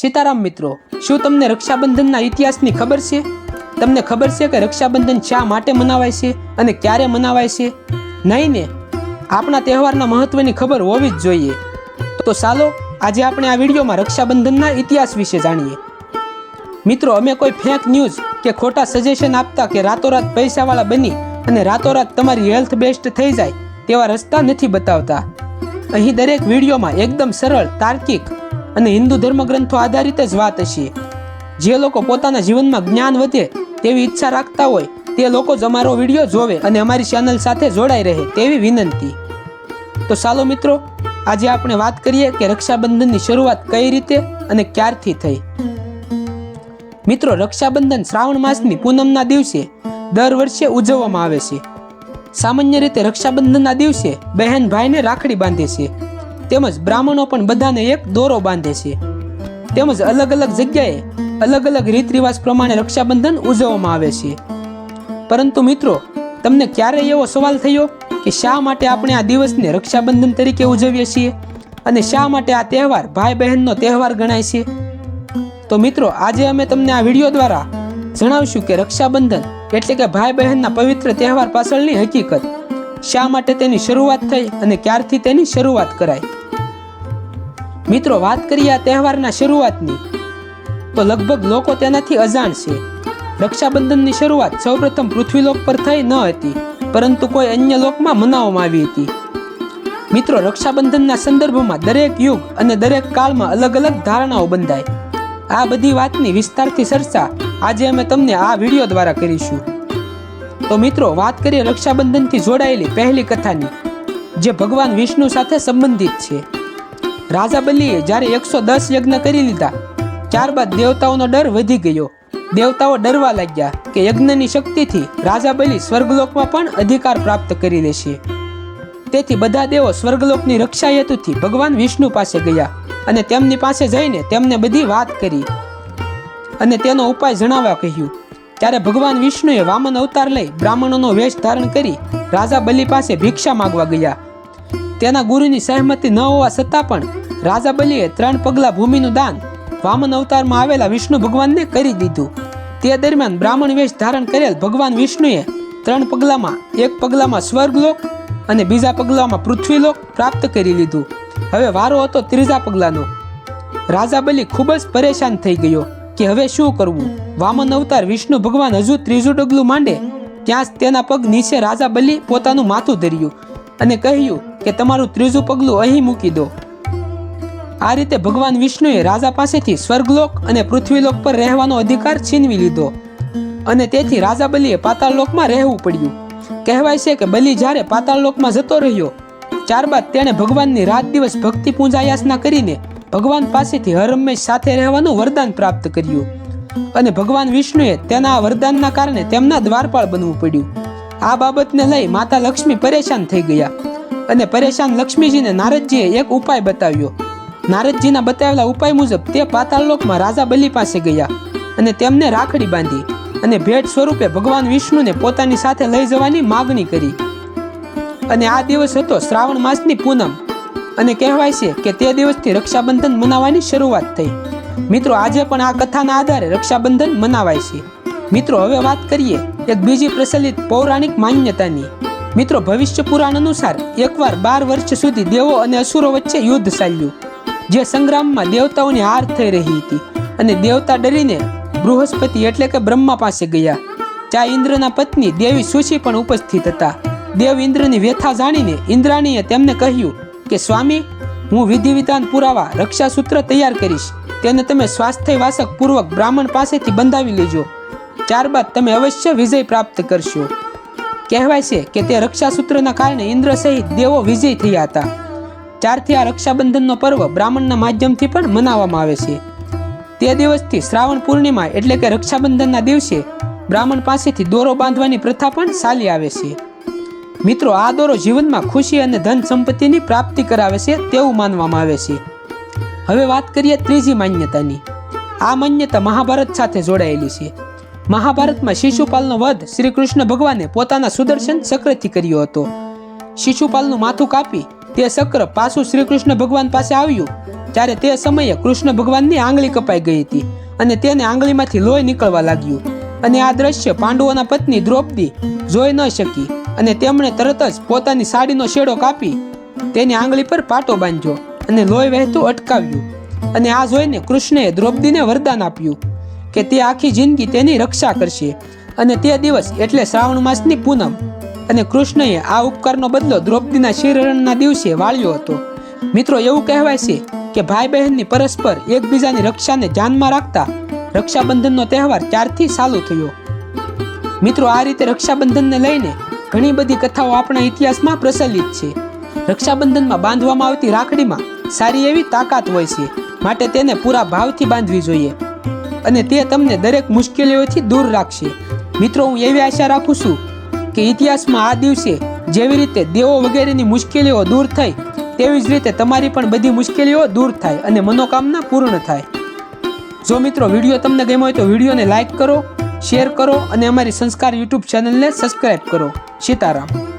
સીતારામ મિત્રો, શું તમને રક્ષાબંધનના ઇતિહાસની ખબર છે? તમને ખબર છે કે રક્ષાબંધન શા માટે મનાવાય છે અને ક્યારે મનાવાય છે? નહીં ને? આપણા તહેવારના મહત્વની ખબર હોવી જ જોઈએ. તો ચાલો, આજે આપણે આ વિડીયોમાં રક્ષાબંધનના ઇતિહાસ વિશે જાણીએ. મિત્રો, અમે કોઈ ફેક ન્યૂઝ કે ખોટા સજેશન આપતા કે રાતોરાત પૈસાવાળા બની અને રાતોરાત તમારી હેલ્થ બેસ્ટ થઈ જાય તેવા રસ્તા નથી બતાવતા. અહીં દરેક વિડીયોમાં એકદમ સરળ, તાર્કિક અને હિન્દુ ધર્મગ્રંથો આધારિત જ વાત હશે. જે લોકો પોતાના જીવનમાં જ્ઞાન વધે તેવી ઈચ્છા રાખતા હોય, તે લોકો જ અમારો વીડિયો જોવે અને અમારી ચેનલ સાથે જોડાઈ રહે તેવી વિનંતી. તો ચાલો મિત્રો, આજે આપણે વાત કરીએ કે રક્ષાબંધનની શરૂઆત કઈ રીતે અને ક્યારથી થઈ. મિત્રો, રક્ષાબંધન શ્રાવણ માસની પૂનમના દિવસે દર વર્ષે ઉજવવામાં આવે છે. સામાન્ય રીતે રક્ષાબંધનના દિવસે બહેન ભાઈને રાખડી બાંધે છે. તેમજ બ્રાહ્મણો પણ બધાને એક દોરો બાંધે છે. તેમજ અલગ અલગ જગ્યાએ અલગ અલગ રીત રિવાજ પ્રમાણે રક્ષાબંધન ઉજવવામાં આવે છે. પરંતુ મિત્રો, તમને ક્યારેય એવો સવાલ થયો કે શા માટે આપણે આ દિવસને રક્ષાબંધન તરીકે ઉજવીએ છીએ? અને શા માટે આ તહેવાર ભાઈ બહેનનો તહેવાર ગણાય છે? તો મિત્રો, આજે અમે તમને આ વીડિયો દ્વારા જણાવશું કે રક્ષાબંધન એટલે કે ભાઈ બહેનના પવિત્ર તહેવાર પાછળની હકીકત. શા માટે તેની શરૂઆત થઈ અને ક્યારથી તેની શરૂઆત કરાઈ? મિત્રો, વાત કરીએ આ તહેવારના શરૂઆતની. તો લગભગ લોકો તેનાથી અજાણ છે. રક્ષાબંધનની શરૂઆત સૌપ્રથમ પૃથ્વીલોક પર થઈ ન હતી, પરંતુ કોઈ અન્ય લોકમાં મનાવવામાં આવી હતી. મિત્રો, રક્ષાબંધનના સંદર્ભમાં દરેક યુગ અને દરેક કાળમાં અલગ અલગ ધારણાઓ બંધાય. આ બધી વાતની વિસ્તારથી ચર્ચા આજે અમે તમને આ વીડિયો દ્વારા કરીશું. તો મિત્રો, વાત કરીએ રક્ષાબંધનથી જોડાયેલી પહેલી કથાની, જે ભગવાન વિષ્ણુ સાથે સંબંધિત છે. રાજા બલિએ જ્યારે એકસો દસ યજ્ઞ કરી લીધા. ત્યારબાદ દેવતાઓનો ડર વધી ગયો. દેવતાઓ ડરવા લાગ્યા કે યજ્ઞની શક્તિથી રાજા બલિ સ્વર્ગલોકમાં પણ અધિકાર પ્રાપ્ત કરી લેશે. તેથી બધા દેવો સ્વર્ગલોકની રક્ષા હેતુથી ભગવાન વિષ્ણુ પાસે ગયા અને તેમની પાસે જઈને તેમને બધી વાત કરી અને તેનો ઉપાય જણાવવા કહ્યું. ત્યારે ભગવાન વિષ્ણુએ વામન અવતાર લઈ બ્રાહ્મણોનો વેશ ધારણ કરી રાજા બલિ પાસે ભિક્ષા માગવા ગયા. તેના ગુરુની સહમતી ન હોવા છતાં પણ રાજા બલિએ ત્રણ પગલા ભૂમિનું દાન, વામન અવતારમાં આવેલા વિષ્ણુ ભગવાનને કરી દીધું. તે દરમિયાન બ્રાહ્મણ વેશ ધારણ કરેલ ભગવાન વિષ્ણુએ ત્રણ પગલામાં, એક પગલામાં સ્વર્ગલોક અને બીજા પગલામાં પૃથ્વીલોક પ્રાપ્ત કરી લીધું. હવે વારો હતો ત્રીજા પગલાનો. રાજા બલિ ખૂબ જ પરેશાન થઈ ગયો કે હવે શું કરવું? વામન અવતાર વિષ્ણુ ભગવાન હજુ ત્રીજું ડગલું માંડે ત્યાં જ તેના પગ નીચે રાજા બલિ પોતાનું માથું ધર્યું અને કહ્યું કે તમારું ત્રીજું પગલું અહીં મૂકી દો. આ રીતે ભગવાન વિષ્ણુએ રાજા પાસેથી સ્વર્ગલોક અને પૃથ્વીલોક પર રહેવાનો અધિકાર છીનવી લીધો. અને તેથી રાજા બલીએ પાતાળલોકમાં રહેવું પડ્યું. કહેવાય છે કે બલિ જ્યારે પાતાળલોકમાં જતો રહ્યો, ત્યારબાદ તેણે ભગવાનની રાત દિવસ ભક્તિ પૂજાયાસના કરીને ભગવાન પાસેથી હરહંમેશ સાથે રહેવાનું વરદાન પ્રાપ્ત કર્યું. અને ભગવાન વિષ્ણુએ તેના વરદાનના કારણે તેમના દ્વારપાળ બનવું પડ્યું. આ બાબતને લઈ માતા લક્ષ્મી પરેશાન થઈ ગયા. અને પરેશાન લક્ષ્મીજીને નારદજીએ એક ઉપાય બતાવ્યો. નારદજીના બતાવેલા ઉપાય મુજબ તે પાતાળલોકમાં રાજા બલિ પાસે ગયા અને તેમને રાખડી બાંધી અને ભેટ સ્વરૂપે ભગવાન વિષ્ણુને પોતાની સાથે લઈ જવાની માગણી કરી. અને આ દિવસ હતો શ્રાવણ માસની પૂનમ અને કહેવાય છે કે તે દિવસથી રક્ષાબંધન મનાવવાની શરૂઆત થઈ. મિત્રો, આજે પણ આ કથાના આધારે રક્ષાબંધન મનાવાય છે. મિત્રો, હવે વાત કરીએ એક બીજી પ્રચલિત પૌરાણિક માન્યતાની. મિત્રો, ભવિષ્ય પુરાણ અનુસાર એકવાર બાર વર્ષ સુધી દેવો અને અસુરો વચ્ચે યુદ્ધ ચાલ્યું. જે સંગ્રામમાં દેવતાઓની હાર થઈ રહી હતી. અને દેવતા ડરીને બૃહસ્પતિ એટલે કે બ્રહ્મા પાસે ગયા. ત્યાં ઇન્દ્રના પત્ની દેવી સુશી પણ ઉપસ્થિત હતા. દેવ ઇન્દ્રની વ્યથા જાણીને ઇન્દ્રાણીએ તેમને કહ્યું કે, સ્વામી, હું વિધિ વિધાન પુરાવા રક્ષાસૂત્ર તૈયાર કરીશ. તેને તમે સ્વાસ્થ્યવાસક પૂર્વક બ્રાહ્મણ પાસેથી બંધાવી લેજો. ત્યારબાદ તમે અવશ્ય વિજય પ્રાપ્ત કરશો. કહેવાય છે કે તે રક્ષાસૂત્રના કારણે ઇન્દ્ર સહિત દેવો વિજય થયા હતા. ત્યારથી આ રક્ષાબંધનનો પર્વ બ્રાહ્મણના માધ્યમથી પણ મનાવવામાં આવે છે. તે દિવસથી શ્રાવણ પૂર્ણિમા એટલે કે રક્ષાબંધનના દિવસે બ્રાહ્મણ પાસેથી દોરો બાંધવાની પ્રથા પણ ચાલી આવે છે. મિત્રો, આ દોરો જીવનમાં ખુશી અને ધન સંપત્તિની પ્રાપ્તિ કરાવે છે તેવું માનવામાં આવે છે. હવે વાત કરીએ ત્રીજી માન્યતાની. આ માન્યતા મહાભારત સાથે જોડાયેલી છે. મહાભારતમાં શિશુપાલનો વધ શ્રી કૃષ્ણ ભગવાને પોતાના સુદર્શન ચક્રથી કર્યો હતો. શિશુપાલનું માથું કાપી તે ચક્ર પાછું શ્રી કૃષ્ણ ભગવાન પાસે આવ્યું. ત્યારે તે સમયે કૃષ્ણ ભગવાનની આંગળી કપાઈ ગઈ હતી અને તેને આંગળીમાંથી લોહી નીકળવા લાગ્યું. અને આ દ્રશ્ય પાંડવોના પત્ની દ્રૌપદી જોઈ ન શકી અને તેમણે તરત જ પોતાની સાડીનો શેડો કાપી તેની આંગળી પર પાટો બાંધ્યો અને લોહી વહેતું અટકાવ્યું. અને આ જોઈને કૃષ્ણએ દ્રૌપદીને વરદાન આપ્યું કે તે આખી જિંદગી તેની રક્ષા કરશે અને તે દિવસ એટલે શ્રાવણ માસની પૂનમ. અને કૃષ્ણએ આ ઉપકારનો બદલો દ્રૌપદીના શિરહરણના દિવસે વાળ્યો હતો. મિત્રો, એવું કહેવાય છે કે ભાઈ બહેનની પરસ્પર એકબીજાની રક્ષાને ધ્યાનમાં રાખતા રક્ષાબંધનનો તહેવાર ત્યારથી ચાલુ થયો. મિત્રો, આ રીતે રક્ષાબંધનને લઈને ઘણી બધી કથાઓ આપણા ઇતિહાસમાં પ્રચલિત છે. રક્ષાબંધનમાં બાંધવામાં આવતી રાખડીમાં સારી એવી તાકાત હોય છે, માટે તેને પૂરા ભાવથી બાંધવી જોઈએ અને તે તમને દરેક મુશ્કેલીઓથી દૂર રાખશે. મિત્રો, હું એવી આશા રાખું છું કે ઇતિહાસમાં આ દિવસે જેવી રીતે દેવો વગેરેની મુશ્કેલીઓ દૂર થઈ, તેવી જ રીતે તમારી પણ બધી મુશ્કેલીઓ દૂર થાય અને મનોકામના પૂર્ણ થાય. જો મિત્રો વીડિયો તમને ગમ્યો હોય તો વિડીયોને લાઈક કરો, શેર કરો અને અમારી સંસ્કાર યુટ્યુબ ચેનલને સબસ્ક્રાઈબ કરો. સીતારામ.